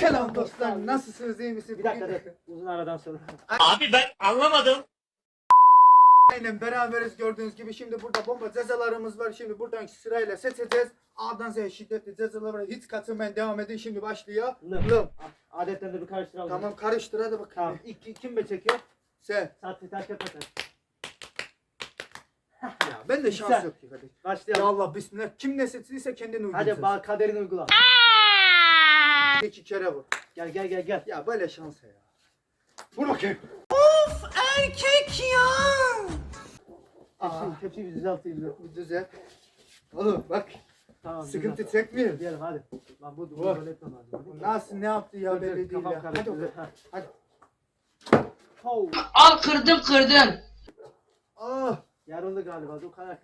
Selam dostlar. Nasılsınız? iyi misiniz? Bir dakika Bugün- dur. Uzun aradan sonra. Aynen beraberiz gördüğünüz gibi. Şimdi burada bomba cezalarımız var. Şimdi buradan sırayla seçeceğiz. A'dan Z'ye şiddetli cezalar var. Hiç katılmayın devam edin. Şimdi başlıyor. Lım. Lım. Adetlerini bir karıştıralım. Tamam karıştır hadi bakalım. Tamam. İlk kim be çekiyor? Sen. Taş kağıt makas. Ya ben de şans Güzel. yok ki kardeşim. Ya Başlayalım. Allah bismillah. Kim ne seçtiyse kendini Hadi uygulayacağız. bak kaderini uygula. İki kere vur. Gel gel gel gel. Ya böyle şans ya. Vur bakayım. Aa. Tepsi, tepsiyi bir düzelteyim. dur. Bir düzelt. Oğlum bak. Tamam. Sıkıntı düzelt. çekmiyor. Diyelim hadi. Lan bu bu böyle etmem lazım. Nasıl ne yaptı ya Dur, dur, belli değil kafam ya. Hadi oğlum. Ha. Hadi. Hov. Al kırdım kırdım. Ah. Yarıldı galiba. Dur kayak.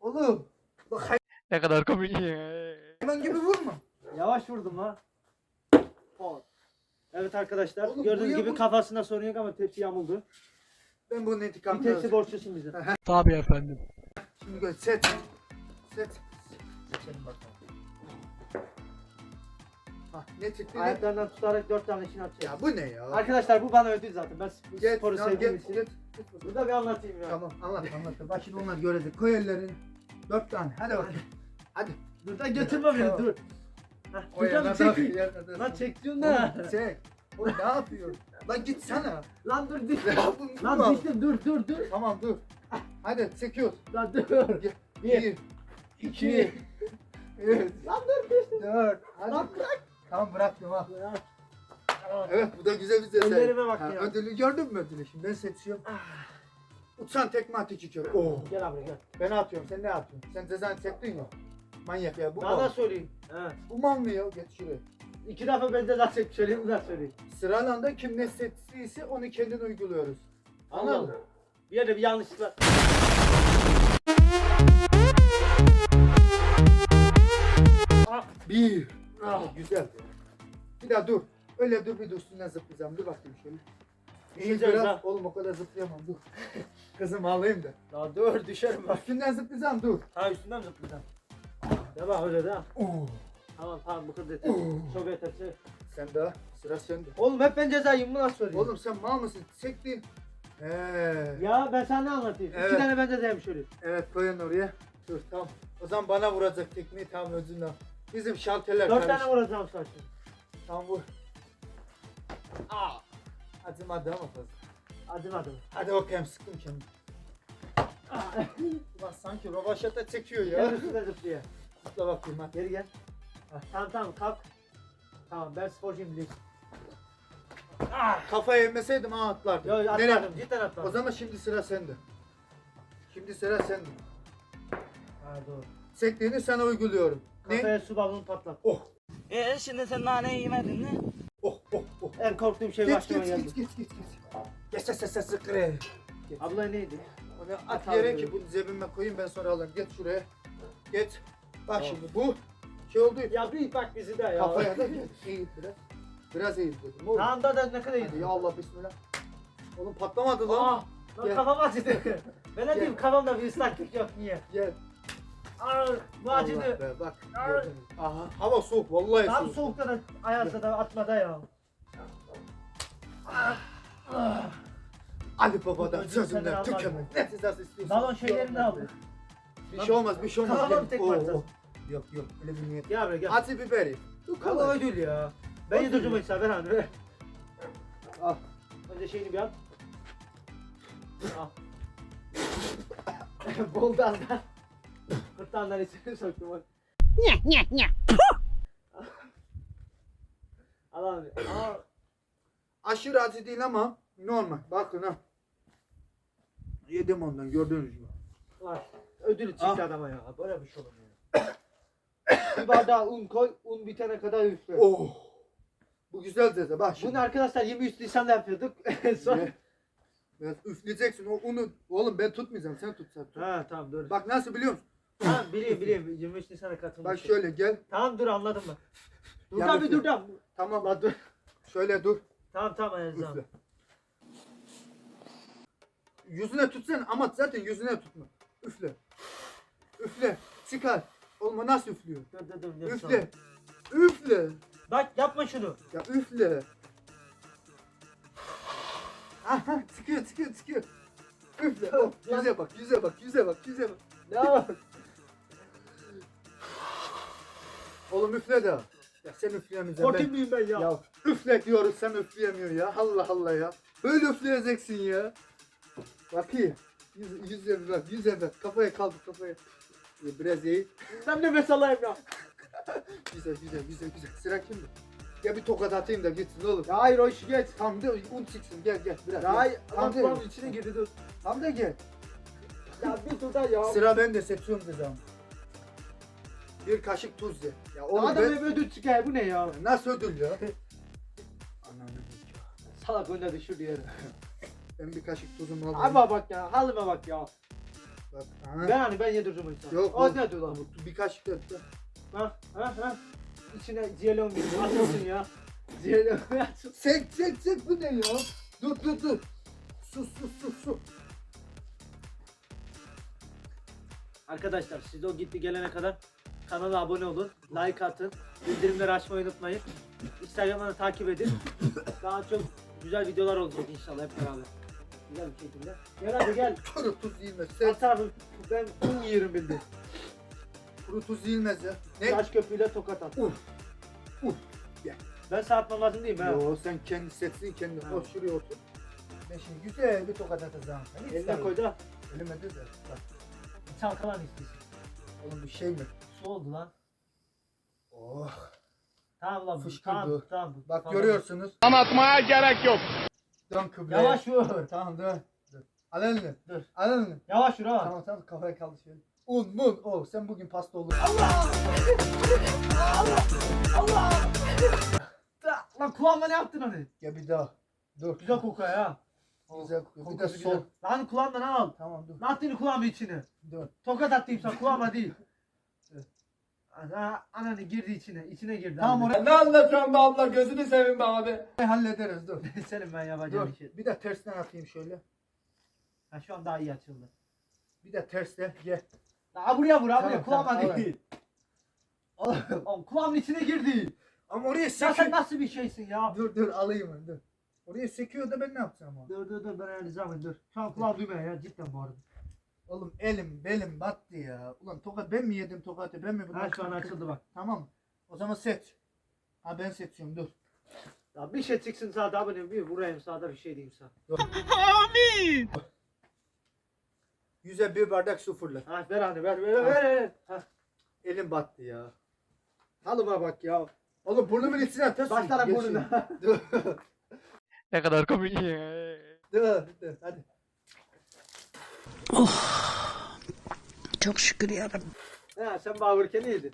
Oğlum. Bak Ne kadar komik ya. hayvan gibi vurma. Yavaş vurdum lan. Evet arkadaşlar Oğlum, gördüğünüz gibi vur. kafasında sorun yok ama tepsi yamuldu. Ben bunun Bir intikamını tepsi alacağım. borçlusun bize. Tabii efendim. Şimdi gör set. Set. Seçelim bakalım. Ha ne çıktı ne? Ayaklarından tutarak dört tane için atacağım. Ya bu ne ya? Arkadaşlar bu bana ödül zaten. Ben sp- Get, sporu tamam, sevdiğim get, için. get, get. Burada bir anlatayım ya. Tamam anlat anlat. Bak şimdi onlar görecek. Koy ellerini. Dört tane. Hadi bakayım. Hadi. Dur da götürme beni Tamam. dur. O dur yana da- çek. yana da- Lan çekiyorsun da. Oğlum, Çek. Oğlum ne yapıyorsun? Lan git sana. Lan dur. Ya bu- bu Lan düştüm dur dur dur. Tamam dur. Hadi çekiyoruz. Lan dur. Bir, Bir. iki, üç, Lan dur düştüm. dört. Hadi. Lan bırak. Tamam bıraktım ha. Evet bu da güzel bir ceza. Ellerime bak Ha, ya. Ödülü gördün mü ödülü şimdi ben seçiyorum. Uçan tekme at iki kere. Oo. Gel abi gel. Ben atıyorum sen ne atıyorsun? Sen cezanı çektin ya. Manyak ya bu Daha da söyleyeyim. He. Bu mal mı ya? Geç şuraya. İki defa ben de çek söyleyeyim bir daha söyleyeyim. Sıralanda kim ne seçtiyse onu kendin uyguluyoruz. Anladın mı? Bir yerde bir yanlışlık var. Bir. Ah, güzel. Bir daha dur. Öyle dur bir dur üstünden zıplayacağım. Dur bakayım şöyle. İyice biraz- ha. Oğlum o kadar zıplayamam dur. Kızım alayım da. Daha dur düşerim bak. Üstünden zıplayacağım dur. Ha üstünden mi zıplayacaksın? Devam öyle de. Tamam tamam bu kadar yeter. Çok yeter. çek. Sen daha sıra sende. Oğlum hep ben cezayım bu nasıl söyleyeyim? Oğlum sen mal mısın? Çektin. Ee, Ya ben sana ne anlatayım? Evet. İki tane ben cezayım şöyle. evet koyun oraya. Dur tamam. O zaman bana vuracak tekmeyi tamam özünden. Bizim şalterler Dört karıştı. tane vuracağım saçma. Tamam vur. Aa. Acımadı ama fazla. Adım adım. Hadi bakayım sıktım kendimi. Ulan sanki rovaşata çekiyor ya. Gel üstüne zıplıyor. Zıpla bakayım hadi. Geri gel. Tamam tamam kalk. Tamam ben sporcuyum biliyorsun. Kafaya yemeseydim ha atlardım. Yo Nereye? atladım cidden atladım. O zaman şimdi sıra sende. Şimdi sıra sende. Ha doğru. Çektiğini sana uyguluyorum. Ne? Kafaya su balonu patlat. Oh. E şimdi sen nane yemedin mi? Oh oh oh. En korktuğum şey Git başıma git geldi. git git git git. Geç geç geç geç sıkre. Abla neydi? Onu at yere ki bunu cebime koyayım ben sonra alırım. Geç şuraya. Geç. Bak Tamam. şimdi bu şey oldu. Ya bir bak bizi de ya. Kafaya da geç. Eğil biraz. Biraz eğil dedim. Oğlum. Tamam da da ne kadar Hadi iyi. ya Allah bismillah. Oğlum patlamadı lan. Aa, lan Gel. kafam acıdı. ben ne diyeyim kafamda bir ıslaklık yok niye? Gel. Aa, bu Allah acıdı. be, bak. Aa. gördün mü? Aha. Hava soğuk vallahi Tam soğuk. soğukta da ayarsa da atmada ya. Ali babadan Ödül senden sözümden almaz tükeme. mı? Ne cezası istiyorsan. Balon şeylerini aldı. Bir şey olmaz bir şey olmaz. Gel. tek Oo, parça. oo. Yok yok öyle bir niyet. Gel buraya gel. Acı biberi. Dur Kaba kalır. ödül ya. Ben Ödül. yedireceğim işte ver hani ver. Al. Önce şeyini bir al. Al. Boldan da. Kırtlanlar içine soktum bak. Al abi. Al. Aşırı acı değil ama normal. Bakın ha. Yedim ondan gördüğünüz gibi. Var. Çıktı Ah. adama ya. Böyle bir şey olur mu ya? bir bardağı un koy. Un bitene kadar üfle. Oh. Bu güzel ceza bak şimdi. Bunu arkadaşlar 23 Nisan'da yapıyorduk. Sonra... Ye. Biraz üfleyeceksin o unu. Oğlum ben tutmayacağım sen tut sen tut. Ha tamam dur. Bak nasıl biliyor musun? Tamam biliyorum biliyorum. 23 Nisan'a katılmışım. Bak şöyle gel. Tamam dur anladım mı? Dur Ya da bir üfle. dur da. Tamam. La dur. Şöyle dur. Tamam tamam Erzan. Üfle. Yüzüne tutsan ama zaten yüzüne tutma. Üfle. Üfle. Çıkar. Oğlum o nasıl üflüyor? Dur dur dur. dur, Üfle. Üfle. Bak yapma şunu. Ya üfle. Aha çıkıyor çıkıyor çıkıyor. Üfle. Oh, yüze bak yüze bak yüze bak yüze bak. Ya. Oğlum üfle de. Ya sen üfleyemeyeceksin. Korkayım Ben... mıyım ben ya? Ya üfle diyoruz sen üfleyemiyor ya. Allah Allah ya. Böyle üfleyeceksin ya. Bakayım. Yüz, yüze bir bak yüze bak. Kafaya kaldır kafaya. Biraz iyi. Ben nefes alayım ya. Güzel güzel güzel güzel. Sıra kimde? Ya bir tokat atayım da gitsin oğlum. Ya hayır o işi geç. Tamam de un çıksın gel gel biraz. Ya hayır. De. kulağımın içine girdi dur. Tamam da gel. Ya bir tur daha ya. Sıra bende seçiyorum cezamı. Bir kaşık tuz ye. Ya oğlum Adam ben... hep ödül çıkar bu ne ya? Nasıl ödül ya? Ananı Salak önüne düşürdü yere. Ben bir kaşık tuzumu alayım. Abi bak ya halıma bak ya. Bak. Aha. Ben hani ben yedirdim insan. Yok, O oğlum. ne diyor lan? Bir kaşık da. Ha ha ha. İçine ciyelon girdi. Atılsın ya. Ciyelon atılsın. Sek sek sek bu ne ya? Dur dur dur. Sus sus sus sus. Arkadaşlar siz o gitti gelene kadar kanala abone olun, like atın, bildirimleri açmayı unutmayın. Instagram'dan da takip edin. Daha çok güzel videolar olacak inşallah hep beraber. Güzel bir şekilde. Gel hadi gel. Kuru tuz yiyilmez. Sen tarafı ben un yerim bildim. kuru tuz yiyilmez ya. Ne? Taş köprüyle tokat at. Uf. Uf. Gel. Ben saat lazım değil mi? ha? Yo sen kendi seçsin kendi. Ha. Koş şuraya otur. Ben şimdi güzel bir tokat atacağım. Sen hiç Eline sarıl. koy da Elime de de. Bak. çalkalan istiyorsun. Oğlum bir şey mi? Su oldu lan. Oh. Tamam lan. Fışkırdı. Tamam tamam. Bak Tamam. görüyorsunuz. Anlatmaya gerek yok. Dön kıbleye. Yavaş vur. Tamam dur. Dur. Al elini. Dur. Al elini. Yavaş vur ha. Tamam tamam kafaya kaldı şöyle. Un mun. Oh sen bugün pasta olur. Da- Lan kulağıma ne yaptın hani? Ya bir daha. Dur. Güzel kokuyor ya. Güzel kokuyor. Bir de Kokusu sol. güzel. Lan kulağımdan al. Tamam dur. Ne yaptın kulağımın içine? Dur. Tokat attım sana kulağıma değil. Ana, ananı girdi içine. içine girdi. Tamam Abi. oraya Ne anlatıyorsun be abla gözünü seveyim be abi. hallederiz dur. Senin ben yapacağım Dur. işi. Bir de tersten atayım şöyle. Ha, şu an daha iyi açıldı. Bir de terste. Gel. Daha buraya vur abi. Tamam, kulağıma tamam, değil. Oğlum kulağımın içine girdi. Ama oraya Ya sen sekiyor. nasıl bir şeysin ya? Dur dur alayım onu dur. Oraya sekiyor da ben ne yapacağım ama? Dur dur dur ben realizam dur. Şu an kulağım duymuyor ya cidden bu arada. Oğlum elim belim battı ya. Ulan tokat ben mi yedim tokatı ben mi? Ha şu an açıldı bak. Tamam. O zaman seç. Ha ben seçiyorum dur. Ya bir şey çıksın sağda abone bir vurayım sağda bir şey diyeyim sana. Yüze bir bardak su fırla. Ha ver hani ver ver ver ver. Ha. Elim battı ya. Halıma bak ya. Oğlum burnumun içine atasın. Başlara burnuna. Ne kadar komik ya. dur dur hadi. Çok şükür yarabbim. Ha sen bağırırken iyiydin.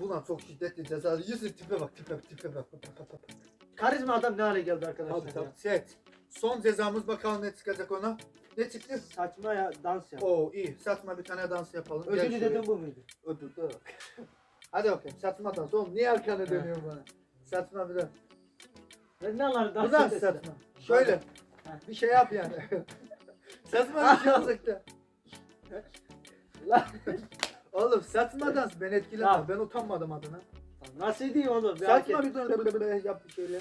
Buna çok şiddetli ceza. Yüzün tipe bak tipe tipe bak. bak, bak, bak. Karizma adam ne hale geldi arkadaşlar tabii. ya. Seç. Son cezamız bakalım ne çıkacak ona. Ne çıktı? Saçma ya dans yap. Oo iyi. Satma bir tane dans yapalım. Gel Ödülü şuraya. dedim bu muydu? Ödül de bak. Hadi bakayım. Satma dans. Oğlum niye arkanı dönüyorsun bana? Satma bir. Ben ne anlarım dans Buradan edesin. satma. Şöyle. Bir şey yap yani. satma bir şey olacaktı. Lan, Oğlum satma dans. Ben etkilemem. Tamam. Ben utanmadım adına. Nasıl diyeyim oğlum? Bir Satma hareket. bir daha. Yap bir şöyle.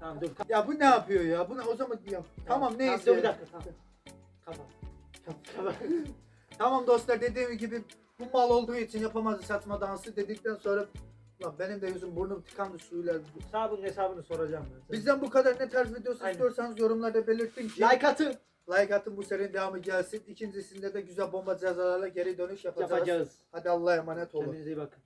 Tamam dur. Ya bu ne yapıyor ya? Bu ne? O zaman yap. Tamam neyse. Tamam, dur bir dakika tamam. Kapat. Kapat. Tamam dostlar dediğim gibi bu mal olduğu için yapamadı satma dansı dedikten sonra Lan benim de yüzüm burnum tıkandı suyla. Sana bunun hesabını soracağım ben. Bizden bu kadar ne tarz videosu Aynen. istiyorsanız yorumlarda belirtin ki like atın. like atın bu serinin devamı gelsin. İkincisinde de güzel bomba cezalarla geri dönüş yapacağız. Yapacağız. Hadi Allah'a emanet olun. Kendinize iyi bakın.